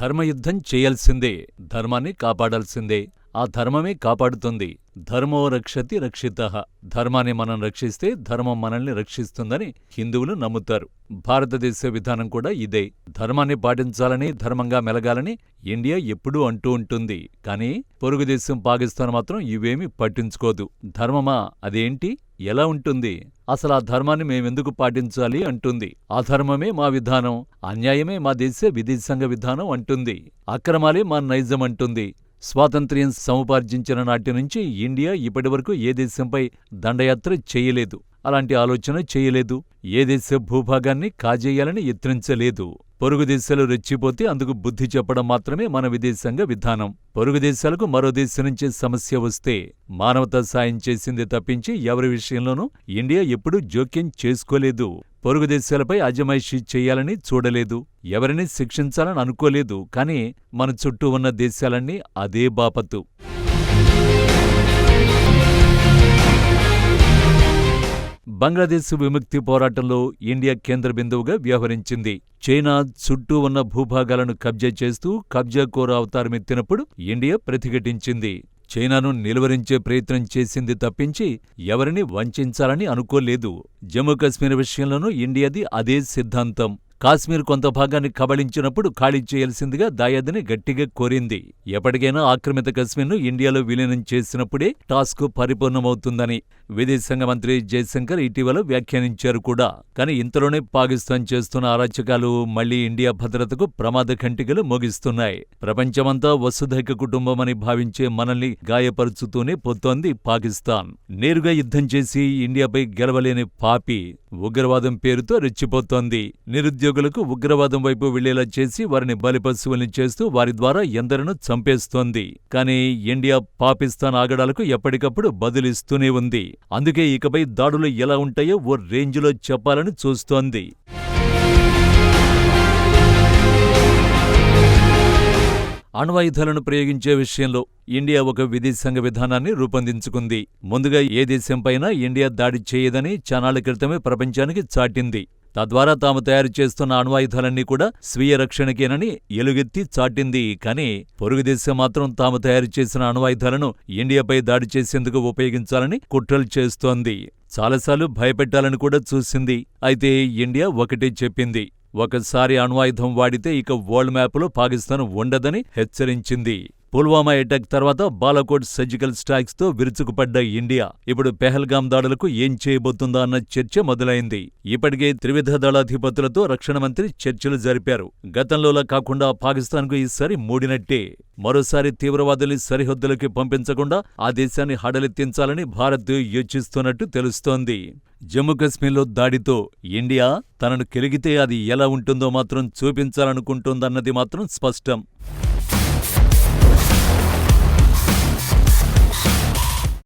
ధర్మయుద్ధం చేయాల్సిందే ధర్మాన్ని కాపాడాల్సిందే. ఆ ధర్మమే కాపాడుతుంది. ధర్మో రక్షతి రక్షిత. ధర్మాన్ని మనం రక్షిస్తే ధర్మం మనల్ని రక్షిస్తుందని హిందువులు నమ్ముతారు. భారతదేశ విధానం కూడా ఇదే. ధర్మాన్ని పాటించాలని ధర్మంగా మెలగాలని ఇండియా ఎప్పుడూ అంటూ ఉంటుంది. కానీ పొరుగుదేశం పాకిస్తాన్ మాత్రం ఇవేమీ పట్టించుకోదు. ధర్మమా? అదేంటి? ఎలా ఉంటుంది? అసలు ఆ ధర్మాన్ని మేమెందుకు పాటించాలి అంటుంది. అధర్మమే మా విధానం అన్యాయమే మా దేశ విదేశాంగ విధానం అంటుంది. అక్రమాలే మా నైజం అంటుంది. స్వాతంత్ర్యం సముపార్జించిన నాటి నుంచి ఇండియా ఇప్పటివరకు ఏ దేశంపై దండయాత్ర చేయలేదు. అలాంటి ఆలోచన చేయలేదు. ఏ దేశ భూభాగాన్ని కాజేయాలని యత్నించలేదు. పొరుగు దేశాలు రెచ్చిపోతే అందుకు బుద్ధి చెప్పడం మాత్రమే మన విదేశాంగ విధానం. పొరుగు దేశాలకు మరో దేశం నుంచి సమస్య వస్తే మానవతా సాయం చేసింది తప్పించి ఎవరి విషయంలోనూ ఇండియా ఎప్పుడూ జోక్యం చేసుకోలేదు. పొరుగు దేశాలపై అజమాయిషీ చేయాలని చూడలేదు. ఎవరిని శిక్షించాలని అనుకోలేదు. కానీ మన చుట్టూ ఉన్న దేశాలన్నీ అదే బాపత్తు. బంగ్లాదేశ్ విముక్తి పోరాటంలో ఇండియా కేంద్ర బిందువుగా వ్యవహరించింది. చైనా చుట్టూ ఉన్న భూభాగాలను కబ్జా చేస్తూ కబ్జా కోర అవతారమెత్తినప్పుడు ఇండియా ప్రతిఘటించింది. చైనాను నిలువరించే ప్రయత్నం చేసింది తప్పించి ఎవరిని వంచాలని అనుకోలేదు. జమ్మూకాశ్మీర్ విషయంలోనూ ఇండియాది అదే సిద్ధాంతం. కాశ్మీర్ కొంత భాగాన్ని కబళించినప్పుడు ఖాళీ చేయాల్సిందిగా దాయాదిని గట్టిగా కోరింది. ఎప్పటికైనా ఆక్రమిత కశ్మీర్ను ఇండియాలో విలీనం చేసినప్పుడే టాస్క్ పరిపూర్ణమవుతుందని విదేశాంగ మంత్రి జయశంకర్ ఇటీవల వ్యాఖ్యానించారు కూడా. కానీ ఇంతలోనే పాకిస్తాన్ చేస్తున్న అరాచకాలు మళ్ళీ ఇండియా భద్రతకు ప్రమాద కంటికలు మోగిస్తున్నాయి. ప్రపంచమంతా వసుధైక కుటుంబమని భావించే మనల్ని గాయపరుచుతూనే పోతోంది పాకిస్తాన్. నేరుగా యుద్ధం చేసి ఇండియాపై గెలవలేని పాపి ఉగ్రవాదం పేరుతో రెచ్చిపోతోంది. నిరుద్యోగులకు ఉగ్రవాదం వైపు వెళ్ళేలా చేసి వారిని బలిపశువుల్ని చేస్తూ వారి ద్వారా ఎందరినో చంపేస్తోంది. కానీ ఇండియా పాకిస్తాన్ ఆగడాలకు ఎప్పటికప్పుడు బదులిస్తూనే ఉంది. అందుకే ఇకపై దాడులు ఎలా ఉంటాయో ఓ రేంజ్లో చెప్పాలని చూస్తోంది. అణ్వాయుధాలను ప్రయోగించే విషయంలో ఇండియా ఒక విదేశాంగ విధానాన్ని రూపొందించుకుంది. ముందుగా ఏ దేశంపైనా ఇండియా దాడి చేయదని చనాల క్రితమే ప్రపంచానికి చాటింది. తద్వారా తాము తయారు చేస్తున్న అణ్వాయుధాలన్నీ కూడా స్వీయ రక్షణకేనని ఎలుగెత్తి చాటింది. కానీ పొరుగుదేశం మాత్రం తాము తయారు చేసిన అణ్వాయుధాలను ఇండియాపై దాడి చేసేందుకు ఉపయోగించాలని కుట్రలు చేస్తోంది. చాలాసార్లు భయపెట్టాలని కూడా చూసింది. అయితే ఇండియా ఒకటే చెప్పింది. ఒకసారి అణ్వాయుధం వాడితే ఇక వరల్డ్ మ్యాప్లో పాకిస్తాన్ ఉండదని హెచ్చరించింది. పుల్వామా అటాక్ తర్వాత బాలకోట్ సర్జికల్ స్ట్రైక్స్తో విరుచుకుపడ్డ ఇండియా. ఇప్పుడు పెహల్గాం దాడులకు ఏం చేయబోతుందా అన్న చర్చ మొదలైంది. ఇప్పటికే త్రివిధ దళాధిపతులతో రక్షణ మంత్రి చర్చలు జరిపారు. గతంలోలా కాకుండా పాకిస్తాన్కు ఈసారి మూడినట్టే. మరోసారి తీవ్రవాదుల్ని సరిహద్దులకి పంపించకుండా ఆ దేశాన్ని హడలెత్తించాలని భారత్ యోచిస్తున్నట్టు తెలుస్తోంది. జమ్మూకశ్మీర్లో దాడితో ఇండియా తనను కెలిగితే అది ఎలా ఉంటుందో మాత్రం చూపించాలనుకుంటోందన్నది మాత్రం స్పష్టం.